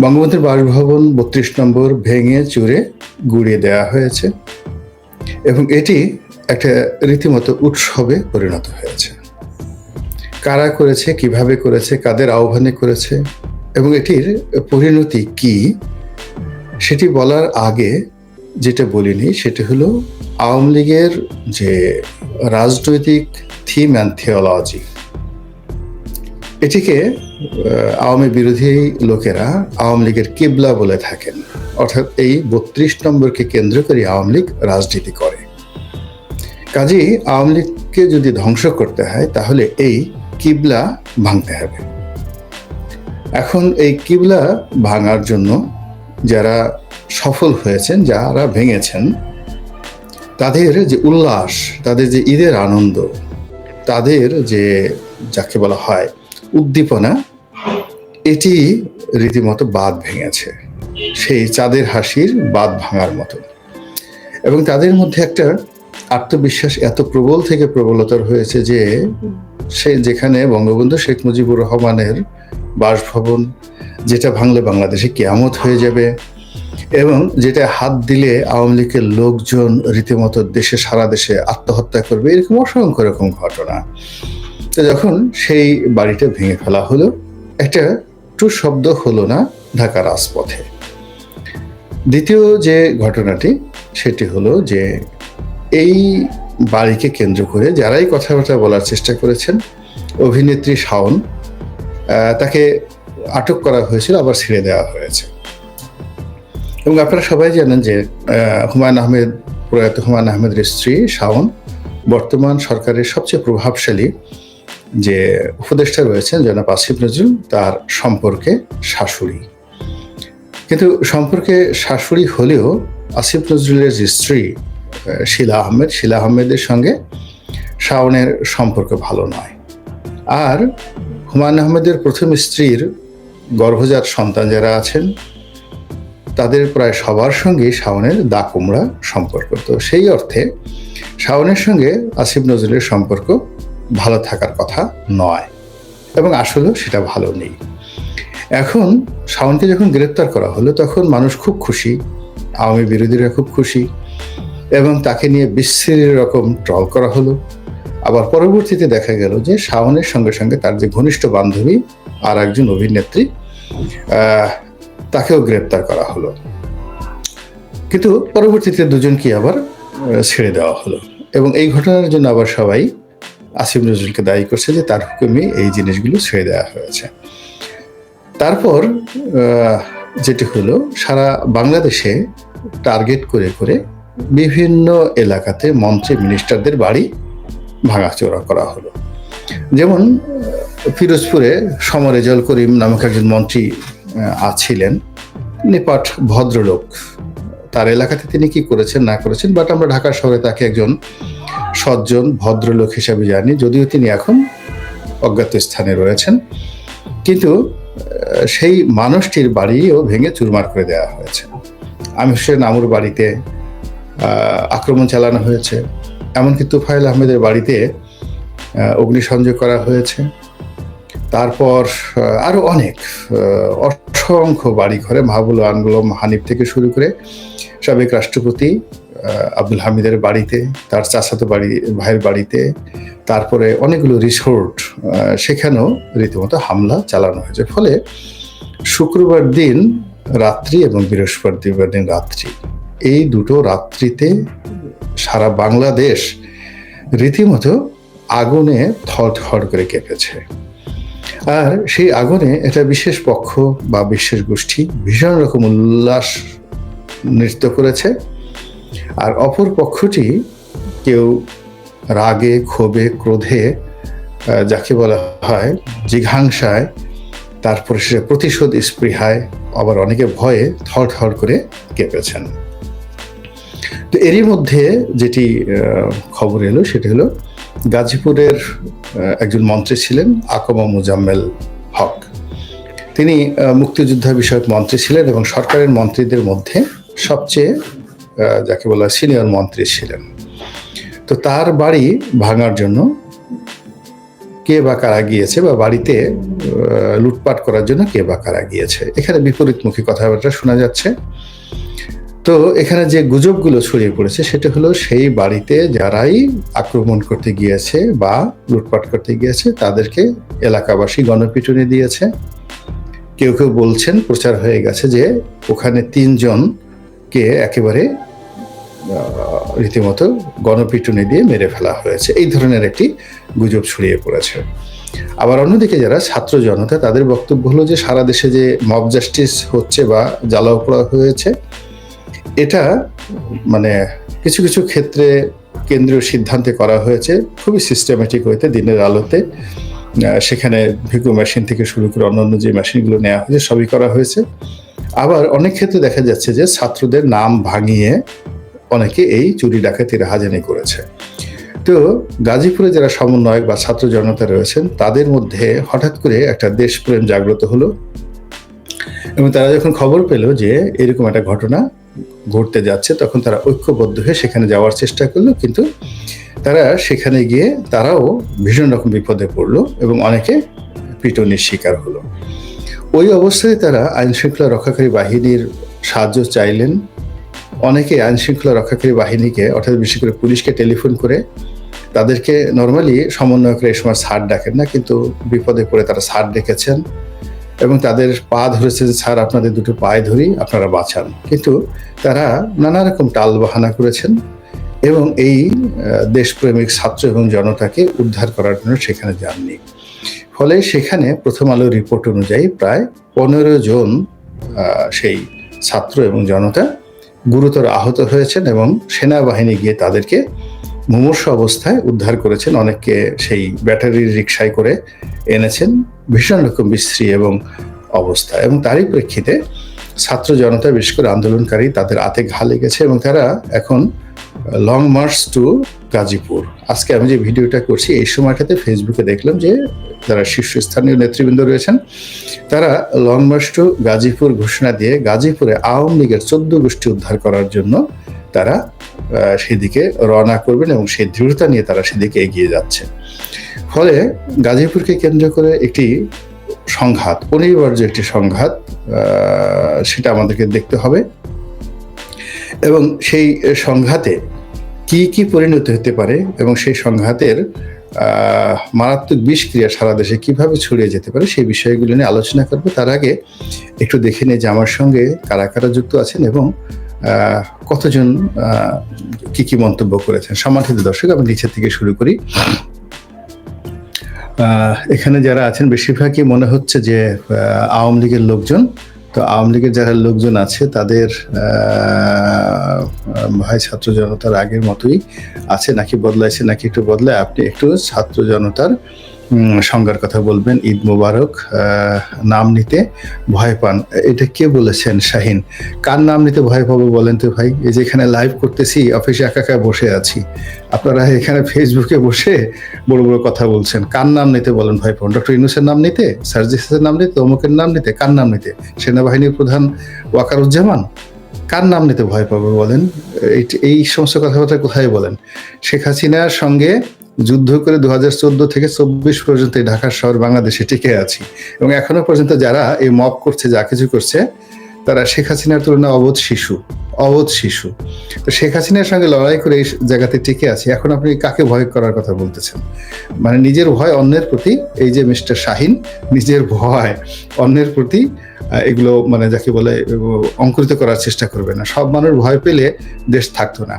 বঙ্গবন্ধুর বাসভবন বত্রিশ নম্বর ভেঙে চুরে গুড়িয়ে দেওয়া হয়েছে এবং এটি একটা রীতিমতো উৎসবে পরিণত হয়েছে। কারা করেছে, কীভাবে করেছে, কাদের আহ্বানে করেছে এবং এটির পরিণতি কি, সেটি বলার আগে যেটা বলিনি সেটা হলো আওয়ামী লীগের যে রাজনৈতিক থিম অ্যান্ড থিওলজি এটিকে আওয়ামী বিরোধী লোকেরা আওয়ামী লীগের কিবলা বলে থাকেন। অর্থাৎ এই বত্রিশ নম্বরকে কেন্দ্র করে আওয়ামী লীগ রাজনীতি করে। কাজেই আওয়ামী লীগকে যদি ধ্বংস করতে হয়, তাহলে এই কিবলা ভাঙতে হবে। এখন এই কিবলা ভাঙার জন্য যারা সফল হয়েছেন, যারা ভেঙেছেন, তাদের যে উল্লাস, তাদের যে ঈদের আনন্দ, তাদের যে, যাকে বলা হয় উদ্দীপনা, এটি রীতিমতো বাদ ভেঙেছে। সেই চাঁদের হাসির বাদ ভাঙার মতো। এবং তাদের মধ্যে একটা আত্মবিশ্বাস এত প্রবল থেকে প্রবলতর হয়েছে যে, সে যেখানে বঙ্গবন্ধু শেখ মুজিবুর রহমানের বাসভবন, যেটা ভাঙলে বাংলাদেশে কেয়ামত হয়ে যাবে এবং যেটা হাত দিলে আওয়ামী লীগের লোকজন রীতিমতো দেশে সারা দেশে আত্মহত্যা করবে, এরকম অসংখ্য রকম ঘটনা। তো যখন সেই বাড়িটা ভেঙে ফেলা হলো, একটা টু শব্দ হলো না ঢাকা রাজপথে। দ্বিতীয় যে ঘটনাটি, সেটি হলো যে এই বাড়িকে কেন্দ্র করে যারাই কথাবার্তা বলার চেষ্টা করেছেন, অভিনেত্রী শাওন তাকে আটক করা হয়েছিল, আবার ছেড়ে দেওয়া হয়েছে। এবং আপনারা সবাই জানেন যে হুমায়ুন আহমেদ, প্রয়াত হুমায়ুন আহমেদের স্ত্রী শাওন বর্তমান সরকারের সবচেয়ে প্রভাবশালী যে উপদেষ্টা রয়েছেন জনাব আসিফ নজরুল, তার সম্পর্কে শাশুড়ি। কিন্তু সম্পর্কে শাশুড়ি হলেও আসিফ নজরুলের যে স্ত্রী শিলা আহমেদ, শিলা আহমেদের সঙ্গে শাওনের সম্পর্ক ভালো নয়। আর হুমায়ুন আহমেদের প্রথম স্ত্রীর গর্ভজাত সন্তান যারা আছেন, তাদের প্রায় সবার সঙ্গে শাওনের দা কুমড়া সম্পর্ক। তো সেই অর্থে শাওনের সঙ্গে আসিফ নজরুলের সম্পর্ক ভালো থাকার কথা নয়। এবং আসলেও সেটা ভালো নেই। এখন শাওনকে যখন গ্রেপ্তার করা হলো, তখন মানুষ খুব খুশি, আওয়ামী বিরোধীরা খুব খুশি এবং তাকে নিয়ে বিস্তৃত রকম ট্রল করা হলো। আবার পরবর্তীতে দেখা গেল যে শাওনের সঙ্গে সঙ্গে তার যে ঘনিষ্ঠ বান্ধবী আর একজন অভিনেত্রী তাকেও গ্রেপ্তার করা হলো। কিন্তু পরবর্তীতে দুজনকে আবার ছেড়ে দেওয়া হলো। এবং এই ঘটনার জন্য আবার সবাই আসিফ নজরুলকে দায়ী করছে যে তার হুকুমে এই জিনিসগুলো ছেড়ে দেওয়া হয়েছে। তারপর যেটি হলো, সারা বাংলাদেশে টার্গেট করে করে বিভিন্ন এলাকাতে মন্ত্রী মিনিস্টারদের বাড়ি ভাঙাচোরা করা হলো। যেমন, ফিরোজপুরে সমরেজল করিম নামক একজন মন্ত্রী আছিলেন। নিপাট ভদ্রলোক, তার এলাকাতে তিনি কি করেছেন, না করেছেন বাট আমরা ঢাকা শহরে তাকে একজন সজ্জন ভদ্রলোক হিসাবে জানি, যদিও তিনি এখন অজ্ঞাত স্থানে রয়েছেন। কিন্তু সেই মানুষটির বাড়িও ভেঙে চুরমার করে দেওয়া হয়েছে। আমি হোসেন আমুর বাড়িতে আক্রমণ চালানো হয়েছে। এমনকি তুফাইল আহমেদের বাড়িতে অগ্নিসংযোগ করা হয়েছে। তারপর আরও অনেক অসংখ্য বাড়ি ঘরে মাহবুল আনগুলম হানিফ থেকে শুরু করে সাবেক রাষ্ট্রপতি আব্দুল হামিদের বাড়িতে, তার চাচাতো বাড়ি, ভাইয়ের বাড়িতে, তারপরে অনেকগুলো রিসোর্ট সেখানেও রীতিমতো হামলা চালানো হয়েছে। ফলে শুক্রবার দিন রাত্রি এবং বৃহস্পতিবার দিন রাত্রি, এই দুটো রাত্রিতে সারা বাংলাদেশ রীতিমতো আগুনে থর করে কেঁপেছে। আর সেই আগুনে একটা বিশেষ পক্ষ বা বিশেষ গোষ্ঠী ভীষণ রকম উল্লাস নৃত্য করেছে। আর অপর পক্ষটি কেউ রাগে, ক্ষোভে, ক্রোধে যাকে বলা হয় জিঘাংসায়, তারপরে সে প্রতিশোধ স্পৃহায়, আবার অনেকে ভয়ে থর থর করে কেঁপেছেন। তো এরই মধ্যে যেটি খবর এলো সেটি হলো গাজীপুরের একজন মন্ত্রী ছিলেন আকমা মুজাম্মেল হক। তিনি মুক্তিযোদ্ধা বিষয়ক মন্ত্রী ছিলেন এবং সরকারের মন্ত্রীদের মধ্যে সবচেয়ে যাকে বলা সিনিয়র মন্ত্রী ছিলেন। তো তার বাড়ি ভাঙার জন্য কে বা কারা গিয়েছে বা বাড়িতে লুটপাট করার জন্য কে বা কারা গিয়েছে? এখানে বিপরীতমুখী কথাবার্তা শোনা যাচ্ছে। তো এখানে যে গুজবগুলো ছড়িয়ে পড়েছে, সেটা হলো সেই বাড়িতে যারাই আক্রমণ করতে গিয়েছে বা লুটপাট করতে গিয়েছে, তাদেরকে এলাকাবাসী গণপিটুনি দিয়েছে। কেউ কেউ বলছেন, প্রচার হয়ে গেছে যে ওখানে তিনজনকে একেবারে রীতিমতো গণপিটুনি দিয়ে মেরে ফেলা হয়েছে। এই ধরনের একটি গুজব ছড়িয়ে পড়েছে। আবার অন্যদিকে যারা ছাত্র জনতা, তাদের বক্তব্য হলো যে, সারা দেশে যে মব জাস্টিস হচ্ছে বা জ্বালাও পোড়া হয়েছে, এটা মানে কিছু কিছু ক্ষেত্রে কেন্দ্রীয় সিদ্ধান্তে করা হয়েছে। খুবই সিস্টেমেটিক হইতে, দিনের আলোতে। সেখানে ভিকো মেশিন থেকে শুরু করে অন্যান্য যে মেশিনগুলো নেওয়া হয়েছে, সবই করা হয়েছে। আবার অনেক ক্ষেত্রে দেখা যাচ্ছে যে ছাত্রদের নাম ভাঙিয়ে অনেকে এই চুরি ডাকাতির হাজানি করেছে। তো গাজীপুরে যারা সমন্বয়ক বা ছাত্র জনতা রয়েছেন, তাদের মধ্যে হঠাৎ করে একটা দেশপ্রেম জাগ্রত হলো এবং তারা যখন খবর পেল যে এরকম একটা ঘটনা ঘটতে যাচ্ছে, তখন তারা ঐক্যবদ্ধ হয়ে সেখানে যাওয়ার চেষ্টা করল। কিন্তু তারা সেখানে গিয়ে তারাও ভীষণ রকম বিপদে পড়ল এবং অনেকে পিটনির শিকার হলো। ওই অবস্থায় তারা আইন শৃঙ্খলা রক্ষাকারী বাহিনীর সাহায্য চাইলেন। অনেকে আইন শৃঙ্খলা রক্ষাকারী বাহিনীকে, অর্থাৎ বিশেষ করে পুলিশকে টেলিফোন করে তাদেরকে নর্মালি সমন্বয়করা এই সময় সার ডাকেন না, কিন্তু বিপদে পড়ে তারা সার ডেকেছেন এবং তাদের পা ধরেছে যে, স্যার, আপনাদের দুটো পায়ে ধরি, আপনারা বাঁচান। কিন্তু তারা নানা রকম টাল বাহানা করেছেন। এবং এই দেশপ্রেমিক ছাত্র এবং জনতাকে উদ্ধার করার জন্য সেখানে যাননি। ফলে সেখানে প্রথম আলো রিপোর্ট অনুযায়ী প্রায় পনেরো জন সেই ছাত্র এবং জনতা গুরুতর আহত হয়েছেন এবং সেনাবাহিনী গিয়ে তাদেরকে মুমূর্ষ অবস্থায় উদ্ধার করেছেন। অনেককে সেই ব্যাটারির রিক্সায় করে এনেছেন। ভীষণ রকম বিশ্রী এবং অবস্থা। এবং তারই প্রেক্ষিতে ছাত্র জনতা, বিশেষ করে আন্দোলনকারী, তাদের আতে ঘা লেগেছে এবং তারা এখন লং মার্চ টু গাজীপুর। আজকে আমি যে ভিডিওটা করছি, এই সময়টাতে ফেসবুকে দেখলাম যে যারা শীর্ষস্থানীয় নেতৃবৃন্দ রয়েছেন, তারা লং মার্চ টু গাজীপুর ঘোষণা দিয়ে গাজীপুরে আওয়ামী লীগের চোদ্দ গোষ্ঠী উদ্ধার করার জন্য তারা সেদিকে রওনা করবেন এবং সেই দৃঢ়তা নিয়ে তারা সেদিকে এগিয়ে যাচ্ছে ফলে গাজীপুরকে কেন্দ্র করে একটি সংঘাত, অনিবার্য একটি সংঘাত সেটা আমাদেরকে দেখতে হবে। এবং সেই সংঘাতে কি কি পরিণত হতে পারে এবং সেই সংঘাতের মারাত্মক বিষক্রিয়া সারা দেশে কীভাবে ছড়িয়ে যেতে পারে সেই বিষয়গুলো নিয়ে আলোচনা করব। তার আগে একটু দেখে নিই যে আমার সঙ্গে কারা কারা যুক্ত আছেন এবং কতজন কি কি মন্তব্য করেছেন। সম্মানিত দর্শক, আমি নিচের থেকে শুরু করি। এখানে যারা আছেন, বেশিরভাগই মনে হচ্ছে যে আওয়ামী লীগের লোকজন তো আওয়ামী লীগের যারা লোকজন আছে, তাদের ভাই ছাত্র জনতার আগের মতোই আছে, নাকি বদলাইছে, নাকি একটু বদলায়, আপনি একটু ছাত্র জনতার সংজ্ঞার কথা বলবেন, ঈদ মোবারক। নাম নিতে ভয় পান। এটা কে বলেছেন, শাহিন? কার নাম নিতে ভয় পাবো বলেন তো ভাই? এই যে এখানে লাইভ করতেছি অফিসে একা একা বসে আছি। আপনারা এখানে ফেসবুকে বসে বড় বড় কথা বলছেন। কার নাম নিতে বলেন ভয় পাবেন? ডক্টর ইনুসের নাম নিতে? সার্জিসের নাম নিতে? অমুকের নাম নিতে? কার নাম নিতে? সেনাবাহিনীর প্রধান ওয়াকারুজ্জামান? কার নাম নিতে ভয় পাবে বলেন? এই সমস্ত কথাবার্তা কোথায় বলেন? শেখ হাসিনার সঙ্গে যুদ্ধ করে দু হাজার চোদ্দ থেকে চব্বিশ পর্যন্ত ঢাকার শহর বাংলাদেশে টিকে আছি। এবং এখনও পর্যন্ত যারা এই মপ করছে, যা কিছু করছে, তারা শেখ হাসিনার তুলনায় অবোধ শিশু অবোধ শিশু। তো শেখ হাসিনার সঙ্গে লড়াই করে এই জায়গাতে টিকে আছে। এখন আপনি কাকে ভয় করার কথা বলতেছেন? মানে নিজের ভয় অন্যের প্রতি এই যে মিস্টার শাহিন, নিজের ভয় অন্যের প্রতি এগুলো মানে যাকে বলে, অঙ্কুরিত করার চেষ্টা করবে না। সব মানুষ ভয় পেলে দেশ থাকতো না।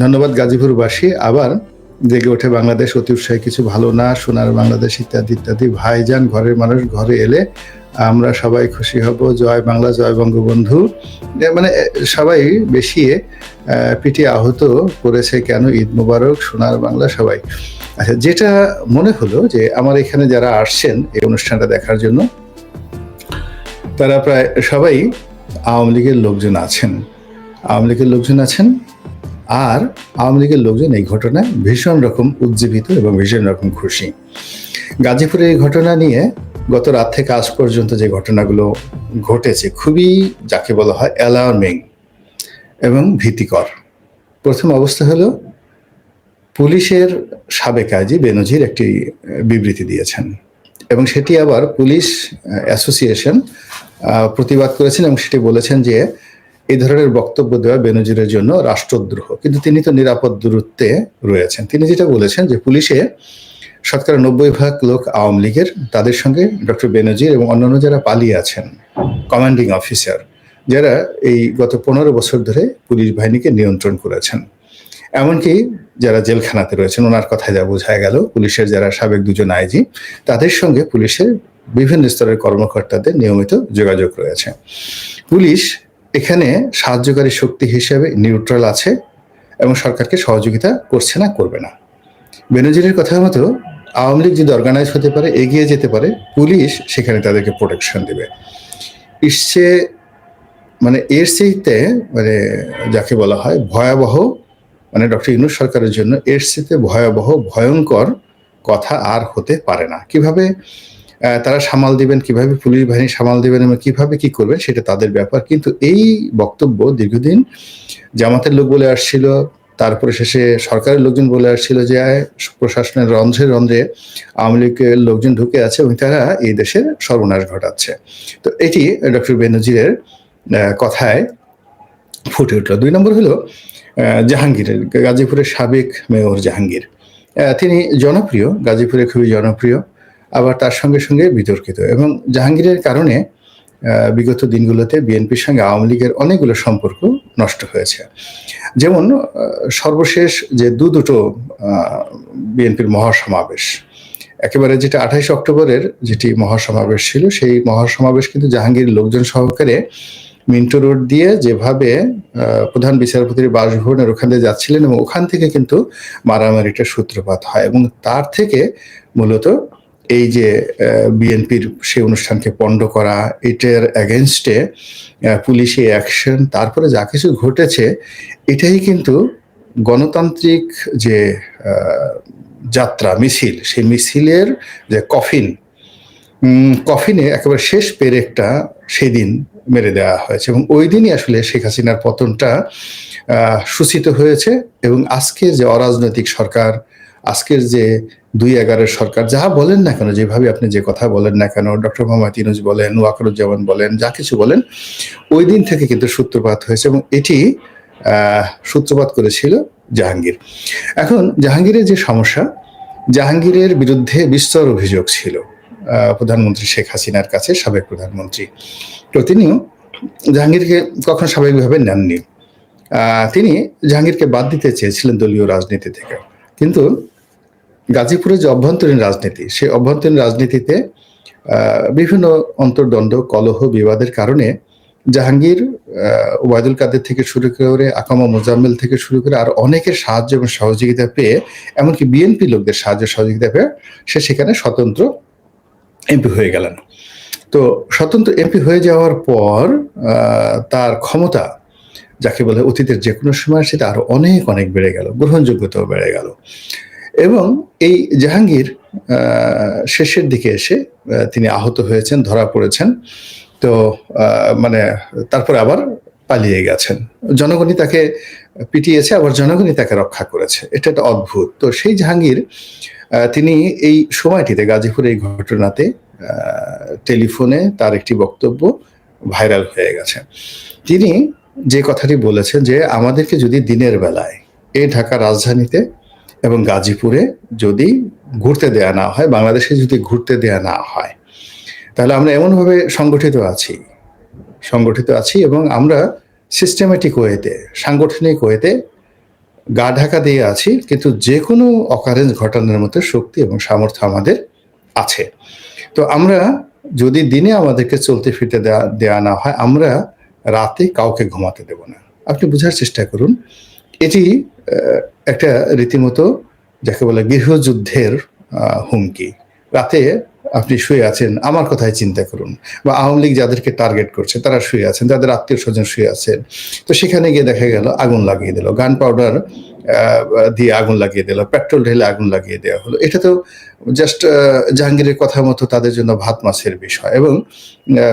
ধন্যবাদ গাজীপুরবাসী। আবার জেগে ওঠে বাংলাদেশ, অতি উৎসাহী, কিছু ভালো না, সোনার বাংলাদেশ ইত্যাদি ইত্যাদি। ভাইজান, ঘরের মানুষ, ঘরে এলে আমরা সবাই খুশি হব। জয় বাংলা, জয় বঙ্গবন্ধু। মানে সবাই বেশি পিটি আহত করেছে কেন? ঈদ মুবারক, সোনার বাংলা, সবাই। আচ্ছা যেটা মনে হলো যে আমার এখানে যারা আসছেন এই অনুষ্ঠানটা দেখার জন্য, তারা প্রায় সবাই আওয়ামী লীগের লোকজন আছেন। আওয়ামী লীগের লোকজন আছেন? আর আওয়ামী লীগের লোকজন এই ঘটনায় ভীষণ রকম উজ্জীবিত এবং ভীষণ রকম খুশি। গাজীপুরের এই ঘটনা নিয়ে গত রাত থেকে আজ পর্যন্ত যে ঘটনাগুলো ঘটেছে, খুবই যাকে বলা হয় অ্যালার্মিং এবং ভীতিকর। প্রথম অবস্থা হলো, পুলিশের সাবেক আইজি বেনজির একটি বিবৃতি দিয়েছেন এবং সেটি আবার পুলিশ অ্যাসোসিয়েশন প্রতিবাদ করেছেন এবং সেটি বলেছেন যে এই ধরনের বক্তব্য দেওয়া বেনজিরের জন্য রাষ্ট্রদ্রোহ। কিন্তু তিনি তো নিরাপদ দূরত্বে রয়েছেন। তিনি যেটা বলেছেন যে পুলিশে শতকরা নব্বই ভাগ লোক আওয়ামী লীগের, তাদের সঙ্গে ডক্টর বেনজির এবং অন্যান্য যারা পালিয়ে আছেন কমান্ডিং অফিসার যারা এই গত পনেরো বছর ধরে পুলিশ বাহিনীকে নিয়ন্ত্রণ করেছেন। এমনকি যারা জেলখানাতে রয়েছেন, ওনার কথায় যা বোঝা গেল, পুলিশের যারা সাবেক দুজন আইজি, তাদের সঙ্গে পুলিশের বিভিন্ন স্তরের কর্মকর্তাদের নিয়মিত যোগাযোগ রয়েছে। পুলিশ এখানে সাহায্যকারী শক্তি হিসেবে নিউট্রাল আছে এবং সরকারকে সহযোগিতা করছে না, করবে না। বেনজিরের কথা মতো আওয়ামী লীগ যদি অর্গানাইজ হতে পারে, এগিয়ে যেতে পারে, পুলিশ সেখানে তাদেরকে প্রোটেকশন দেবে। ইসছে মানে এর সেইতে মানে যাকে বলা হয় ভয়াবহ মানে ডক্টর ইউনুস সরকারের জন্য এর সাথে ভয়াবহ, ভয়ঙ্কর কথা আর হতে পারে না। কীভাবে? তারা সামাল দিবেন, কীভাবে পুলিশ বাহিনী সামাল দিবেন এবং কীভাবে কি করবেন সেটা তাদের ব্যাপার। কিন্তু এই বক্তব্য দীর্ঘদিন জামাতের লোক বলে আসছিল, তারপরে শেষে সরকারের লোকজন বলে আসছিল যে প্রশাসনের রন্ধ্রে রন্ধ্রে আওয়ামী লীগের লোকজন ঢুকে আছে এবং তারা এই দেশের সর্বনাশ ঘটাচ্ছে। তো এটি ডক্টর বেনজিরের কথায় ফুটে উঠল। দুই নম্বর হলো জাহাঙ্গীরের গাজীপুরের সাবেক মেয়র জাহাঙ্গীর। তিনি জনপ্রিয়, গাজীপুরে খুবই জনপ্রিয়। আবার তার সঙ্গে সঙ্গে বিতর্কিত। এবং জাহাঙ্গীরের কারণে বিগত দিনগুলোতে বিএনপির সঙ্গে আওয়ামী লীগের অনেকগুলো সম্পর্ক নষ্ট হয়েছে। যেমন সর্বশেষ যে দু দুটো বিএনপির মহাসমাবেশ, একেবারে যেটা আঠাইশ অক্টোবরের যেটি মহাসমাবেশ ছিল, সেই মহাসমাবেশ কিন্তু জাহাঙ্গীর লোকজন সহকারে মিন্টো রোড দিয়ে যেভাবে প্রধান বিচারপতির বাসভবনের ওখান দিয়ে যাচ্ছিলেন এবং ওখান থেকে কিন্তু মারামারিটা সূত্রপাত হয় এবং তার থেকে মূলত এই যে বিএনপির সেই অনুষ্ঠানকে পণ্ড করা, এটার অ্যাগেনস্টে পুলিশি অ্যাকশন তারপরে যা কিছু ঘটেছে, এটাই কিন্তু গণতান্ত্রিক যে যাত্রা, মিছিল, সেই মিছিলের যে কফিন কফিনে একেবারে শেষ পেরেকটা সেদিন মেরে দেওয়া হয়েছে এবং ওই দিনই আসলে শেখ হাসিনার পতনটা সূচিত হয়েছে এবং আজকে যে অরাজনৈতিক সরকার আজকের যে দুই এগারোর সরকার, যাহা বলেন না কেন, যেভাবে আপনি যে কথা বলেন না কেন, ডক্টর মোহাম্মদ ইনুজ বলেন, ওয়াকরুজ্জামান বলেন, যা কিছু বলেন, ওই দিন থেকে কিন্তু সূত্রপাত হয়েছে এবং এটি সূত্রপাত করেছিল জাহাঙ্গীর। এখন জাহাঙ্গীরের যে সমস্যা, জাহাঙ্গীরের বিরুদ্ধে বিস্তর অভিযোগ ছিল প্রধানমন্ত্রী শেখ হাসিনার কাছে, সাবেক প্রধানমন্ত্রী। তো তিনিও জাহাঙ্গীরকে কখনো স্বাভাবিকভাবে নেননি। তিনি জাহাঙ্গীরকে বাদ দিতে চেয়েছিলেন দলীয় রাজনীতি থেকে। কিন্তু গাজীপুরের যে অভ্যন্তরীণ রাজনীতি, সেই অভ্যন্তরীণ রাজনীতিতে বিভিন্ন অন্তর্দ্বন্দ্ব, কলহ, বিবাদের কারণে জাহাঙ্গীর ওবায়দুল কাদের থেকে শুরু করে আকামা মোজাম্মেল থেকে শুরু করে আর অনেকের সাহায্য এবং সহযোগিতা পেয়ে, এমনকি বিএনপি লোকদের সাহায্য সহযোগিতা পেয়ে সে সেখানে স্বতন্ত্র এমপি হয়ে গেলেন। তো স্বতন্ত্র এমপি হয়ে যাওয়ার পর তার ক্ষমতা যাকে বলে অতীতের যে কোনো সময় সেটা আরও অনেক অনেক বেড়ে গেল, গ্রহণযোগ্যতাও বেড়ে গেল। এবং এই জাহাঙ্গীর শেষের দিকে এসে তিনি আহত হয়েছেন, ধরা পড়েছেন। তো মানে তারপরে আবার পালিয়ে গেছেন। জনগণই তাকে পিটিয়েছে, আবার জনগণই তাকে রক্ষা করেছে। এটা একটা অদ্ভুত। তো সেই জাহাঙ্গীর তিনি এই সময়টিতে গাজীপুর এই ঘটনাতে টেলিফোনে তার একটি বক্তব্য ভাইরাল হয়ে গেছে। তিনি যে কথাটি বলেছেন যে, আমাদেরকে যদি দিনের বেলায় এই ঢাকা রাজধানীতে এবং গাজীপুরে যদি ঘুরতে দেয়া না হয়, বাংলাদেশে যদি ঘুরতে দেয়া না হয়, তাহলে আমরা এমনভাবে সংগঠিত আছি সংগঠিত আছি এবং আমরা সিস্টেমেটিক ওয়েতে সাংগঠনিক ওয়েতে গা ঢাকা দিয়ে আছি, কিন্তু যে কোনো অকারেন্স ঘটানোর মতো শক্তি এবং সামর্থ্য আমাদের আছে। তো আমরা যদি দিনে আমাদেরকে চলতে ফিরতে দেয়া দেয়া না হয়, আমরা রাতে কাউকে ঘুমাতে দেব না। আপনি বোঝার চেষ্টা করুন, এটি একটা রীতিমতো যাকে বলে গৃহযুদ্ধের হুমকি। রাতে আপনি শুয়ে আছেন, আমার কথাই চিন্তা করুন। বা আওয়ামী লীগ যাদেরকে টার্গেট করছে, তারা শুয়ে আছেন তাদের আত্মীয় স্বজন শুয়ে আছেন। তো সেখানে গিয়ে দেখা গেল, আগুন লাগিয়ে দিল। গান পাউডার দিয়ে আগুন লাগিয়ে দিল, পেট্রোল ঢেলে আগুন লাগিয়ে দেওয়া হলো। এটা তো জাস্ট জাহাঙ্গীরের কথা মতো তাদের জন্য ভাত মাছের বিষয়। এবং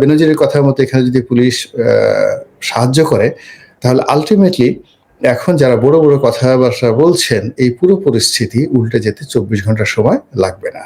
বেনজিরের কথা মতো এখানে যদি পুলিশ সাহায্য করে, তাহলে আলটিমেটলি এখন যারা বড় বড় কথাবার্তা বলছেন, এই পুরো পরিস্থিতি উল্টে যেতে চব্বিশ ঘণ্টা সময় লাগবে না।